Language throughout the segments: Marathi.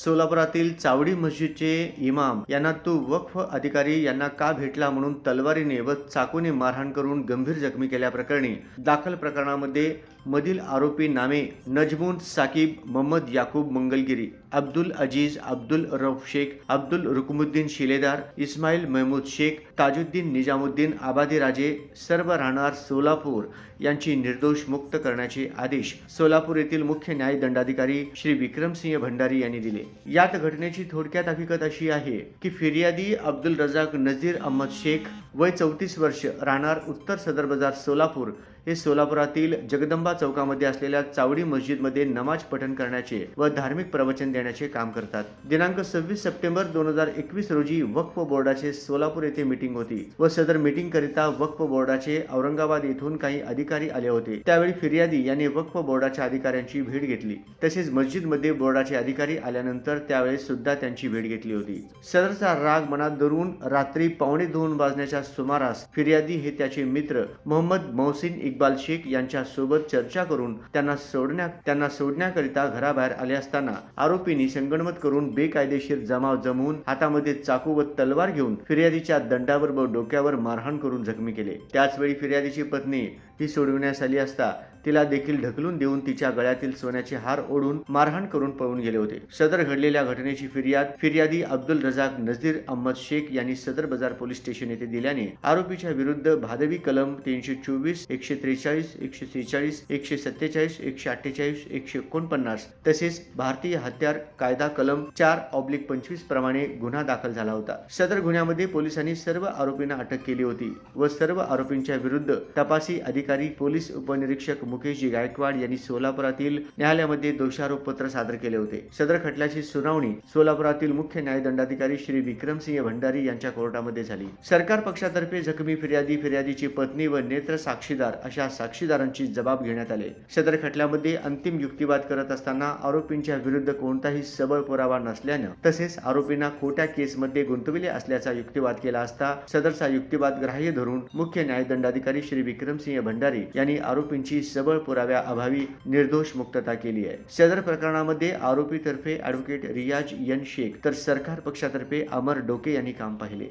सोलापुरातील चावडी मस्जिदचे इमाम यांना तू वक्फ अधिकारी यांना का भेटला म्हणून तलवारीने व चाकूने मारहाण करून गंभीर जखमी केल्याप्रकरणी दाखल प्रकरणामध्ये मधील आरोपी नामे नजमून साकीब मोहम्मद याकूब मंगलगिरी अब्दुल अजीज अब्दुल रौफ शेख अब्दुल रुकमुद्दीन शिलेदार इस्माईल महमूद शेख ताजुद्दीन निजामुद्दीन आबादी राजे सर्व राहणार सोलापूर यांची निर्दोष मुक्त करण्याचे आदेश सोलापूर येथील मुख्य न्याय दंडाधिकारी श्री विक्रमसिंह भंडारी यांनी दिले. यात घटनेची थोडक्यात हकीकत अशी आहे की फिर्यादी अब्दुल रजाक नजीर अहमद शेख वय चौतीस वर्ष राहणार उत्तर सदर बाजार सोलापूर हे सोलापुरातील जगदंबा चौकामध्ये असलेल्या चावडी मस्जिदमध्ये नमाज पठण करण्याचे व धार्मिक प्रवचन देण्याचे काम करतात. दिनांक सव्वीस सप्टेंबर दोन हजार एकवीस रोजी वक्फ बोर्डाचे सोलापूर येथे मीटिंग होती व सदर मीटिंग करिता वक्फ बोर्डाचे औरंगाबाद येथून काही अधिकारी आले होते. त्यावेळी फिर्यादी यांनी वक्फ बोर्डाच्या अधिकाऱ्यांची भेट घेतली. तसेच मस्जिदमध्ये बोर्डाचे अधिकारी आल्यानंतर त्यावेळेस सुद्धा त्यांची भेट घेतली होती. सदरचा राग मनात धरून रात्री पावणे दोन वाजण्याच्या सुमारास फिर्यादी हे त्याचे मित्र मोहम्मद मोहसिन इक्बाल शेख यांच्यासोबत चर्चा करून त्यांना सोडण्या त्यांना सोडण्याकरिता घराबाहेर आले असताना आरोपींनी संगणमत करून बेकायदेशीर जमाव जमवून हातामध्ये चाकू व तलवार घेऊन फिर्यादीच्या दंडावर व डोक्यावर मारहाण करून जखमी केले. त्याचवेळी फिर्यादीची पत्नी ही सोडविण्यास आली असता तिला देखील ढकलून देऊन तिच्या गळ्यातील सोन्याचे हार ओढून मारहाण करून पळून गेले होते. सदर घडलेल्या घटनेची फिर्याद फिर्यादी अब्दुल रजाक नझीर अहमद शेख यांनी सदर बाजार पोलीस स्टेशन येथे दिल्याने आरोपीच्या विरुद्ध भादवी कलम तीनशे चोवीस एकशे त्रेचाळीस एकशे सेहेचाळीस एकशे सत्तेचाळीस एकशे अठ्ठेचाळीस एकशे एकोणपन्नास तसेच भारतीय हत्यार कायदा कलम चार ऑब्लिक पंचवीस प्रमाणे गुन्हा दाखल झाला होता. सदर गुन्ह्यामध्ये पोलिसांनी सर्व आरोपींना अटक केली होती व सर्व आरोपींच्या विरुद्ध तपासी अधिकारी पोलीस उपनिरीक्षक मुकेशजी गायकवाड यांनी सोलापुरातील न्यायालयामध्ये दोषारोप पत्र सादर केले होते. सदर खटल्याची सुनावणी सोलापुरातील मुख्य न्यायदंडाधिकारी श्री विक्रमसिंह भंडारी यांच्या कोर्टामध्ये झाली. सरकार पक्षातर्फे जखमी फिर्यादी फिर्यादीची पत्नी व नेत्र साक्षीदार अशा साक्षीदारांची जबाब घेण्यात आले. सदर खटल्यामध्ये अंतिम युक्तिवाद करत असताना आरोपींच्या विरुद्ध कोणताही सबळ पुरावा नसल्यानं तसेच आरोपींना खोट्या केसमध्ये गुंतविले असल्याचा युक्तिवाद केला असता सदरचा युक्तिवाद ग्राह्य धरून मुख्य न्यायदंडाधिकारी श्री विक्रमसिंह भंडारी यांनी आरोपींची सबळ पुराव्याअभावी निर्दोष मुक्तता केली आहे. सदर प्रकरणामध्ये आरोपीतर्फे ऍडव्होकेट रियाज यन शेख तर सरकार पक्षातर्फे अमर डोके यांनी काम पाहिले.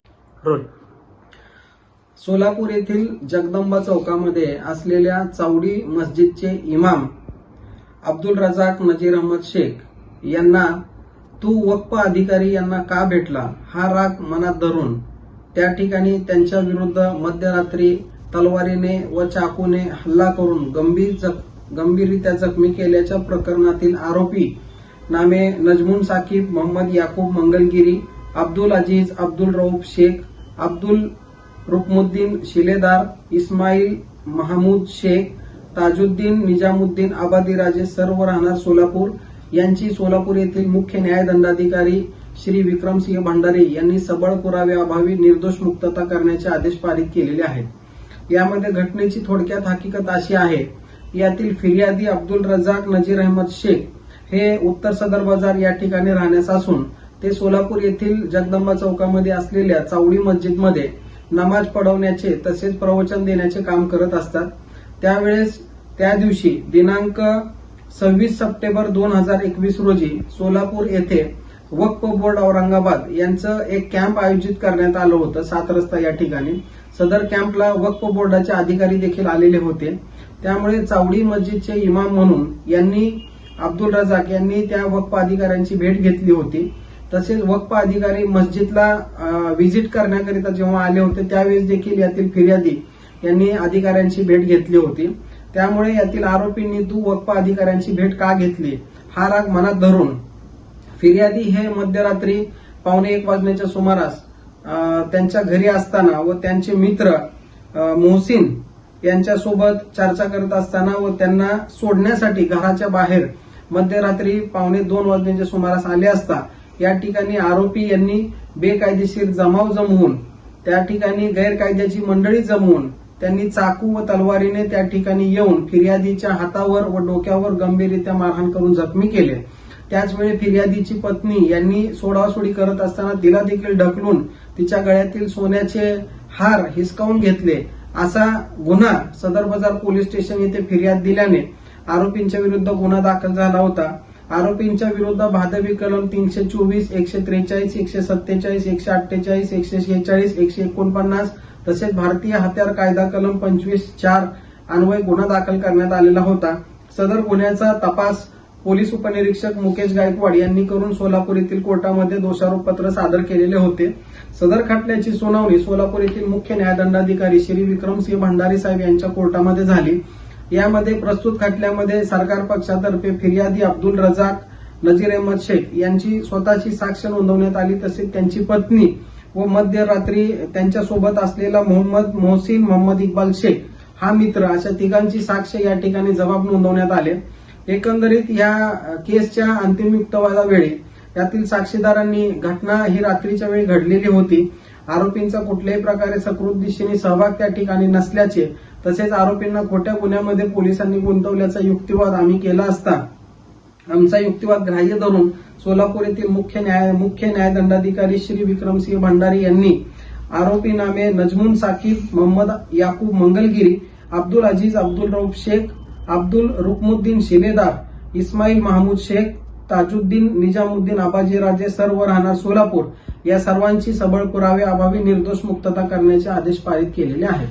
सोलापूर येथील जगदंबा चौकामध्ये असलेल्या चावडी मस्जिदचे इमाम अब्दुल रजाक नजीर अहमद शेख यांना तू वक्फ अधिकारी यांना का भेटला? हा राग मनात धरून त्या ठिकाणी त्यांच्या विरुद्ध मध्यरात्री तलवारीने व चाकूने हल्ला करून गंभीर जख गंभीररित्या जखमी केल्याच्या प्रकरणातील आरोपी नामे नजमून साकीब मोहम्मद याकूब मंगलगिरी अब्दुल अजीज अब्दुल रऊफ शेख अब्दुल रुकमुद्दीन शिलेदार इस्माईल महमूद शेख ताजुद्दीन निजामुद्दीन आबादी राजे सर्व राहणार सोलापूर. यांची सोलापूर येथील मुख्य न्यायदंडाधिकारी श्री विक्रमसिंह भंडारे यांनी सबळ पुराव्याअभावी निर्दोष मुक्तता करण्याचे आदेश पारित केलेले आहेत. यामध्ये घटनेची थोडक्यात हकीकत अशी आहे. यातील फिर्यादी अब्दुल रजाक नजीर अहमद शेख हे उत्तर सदर बाजार या ठिकाणी राहण्यास असून ते सोलापूर येथील जगदंबा चौकामध्ये असलेल्या चावडी मस्जिदमध्ये नमाज पढवण्याचे तसेच प्रवचन देण्याचे काम करत असतात. त्यावेळेस त्या दिवशी दिनांक सव्वीस सप्टेंबर दोन हजार एकवीस रोजी सोलापूर येथे वक्फ बोर्ड औरंगाबाद यांचं एक कॅम्प आयोजित करण्यात आलं होतं सात रस्ता या ठिकाणी. सदर कॅम्पला वक्फ बोर्डाचे अधिकारी देखील आलेले होते. त्यामुळे चावडी मस्जिदचे इमाम म्हणून यांनी अब्दुल रजाक यांनी त्या वक्फ अधिकाऱ्यांची भेट घेतली होती. तसेच वक्फ अधिकारी मस्जिदला व्हिजिट करण्याकरिता जेव्हा आले होते त्यावेळेस देखील यातील फिर्यादी यांनी अधिकाऱ्यांची भेट घेतली होती. त्यामुळे यातील आरोपींनी तू वक्फ अधिकाऱ्यांची भेट का घेतली? हा राग मनात धरून फिर्यादी हे मध्यरात्री पावणे एक वाजण्याच्या सुमारास त्यांच्या घरी असताना व त्यांचे मित्र मोहसिन यांच्यासोबत चर्चा करत असताना व त्यांना सोडण्यासाठी घराच्या बाहेर मध्यरात्री पावणे दोन वाजण्याच्या सुमारास आले असता या ठिकाणी आरोपी यांनी बेकायदेशीर जमाव जमवून त्या ठिकाणी गैरकायद्याची मंडळी जमवून त्यांनी चाकू व तलवारीने त्या ठिकाणी येऊन फिर्यादीच्या हातावर व डोक्यावर गंभीररित्या मारहाण करून जखमी केले. त्याचवेळी फिर्यादीची पत्नी यांनी सोडासोडी करत असताना तिला देखील ढकलून तिच्या गळ्यातील सोन्याचे हार हिसकावून घेतले. असा गुन्हा सदर बाजार पोलीस स्टेशन येथे फिर्याद दिल्याने आरोपींच्या विरुद्ध गुन्हा दाखल झाला होता. आरोपींच्या विरुद्ध भादवी कलम तीनशे चोवीस एकशे त्रेचाळीस एकशे सत्तेचाळीस एकशे अठ्ठेचाळीस एकशे शेहेचाळीस एकशे एकोणपन्नास तसेच भारतीय हत्यार कायदा कलम पंचवीस चार अन्वय गुन्हा दाखल करण्यात आलेला होता. सदर गुन्ह्याचा तपास पोलीस उपनिरीक्षक मुकेश गायकवाड यांनी करून सोलापूर येथील कोर्टामध्ये दोषारोपपत्र सादर केलेले होते. सदर खटल्याची सुनावणी सोलापूर येथील मुख्य न्यायदंडाधिकारी श्री विक्रमसिंह भंडारी साहेब यांच्या कोर्टामध्ये झाली. यामध्ये प्रस्तुत खटल्यामध्ये सरकार पक्षातर्फे फिर्यादी अब्दुल रजाक नजीर अहमद शेख यांची स्वतःची साक्ष नोंदवण्यात आली तसेच त्यांची पत्नी व मध्यरात्री त्यांच्यासोबत असलेला मोहम्मद मोहसिन मोहम्मद इक्बाल शेख हा मित्र अशा तिघांची साक्ष या ठिकाणी जबाब नोंदवण्यात आले. एकंदरीत या केसच्या अंतिम युक्तवादावेळी यातील साक्षीदारांनी घटना ही रात्रीच्या वेळी घडलेली होती. आरोपींचा कुठल्याही प्रकारे सकृत दिशेने सहभाग त्या ठिकाणी नसल्याचे तसेच आरोपींना खोट्या गुन्ह्यामध्ये पोलिसांनी गुंतवल्याचा युक्तिवाद आम्ही केला असता. आमचा युक्तिवाद ग्राह्य धरून सोलापूर येथील मुख्य न्याय मुख्य न्यायदंडाधिकारी श्री विक्रमसिंह भंडारी यांनी आरोपी नामे नजमून साकीब मोहम्मद याकूब मंगलगिरी अब्दुल अजीज अब्दुल रौफ शेख अब्दुल रुकमुद्दीन शिलेदार इस्माईल महमूद शेख ताजुद्दीन निजामुद्दीन आबाजी राजे सर्व राहणार सोलापूर या सर्वांची सबळ पुरावे अभावी निर्दोष मुक्तता करण्याचे आदेश पारित केलेले आहेत.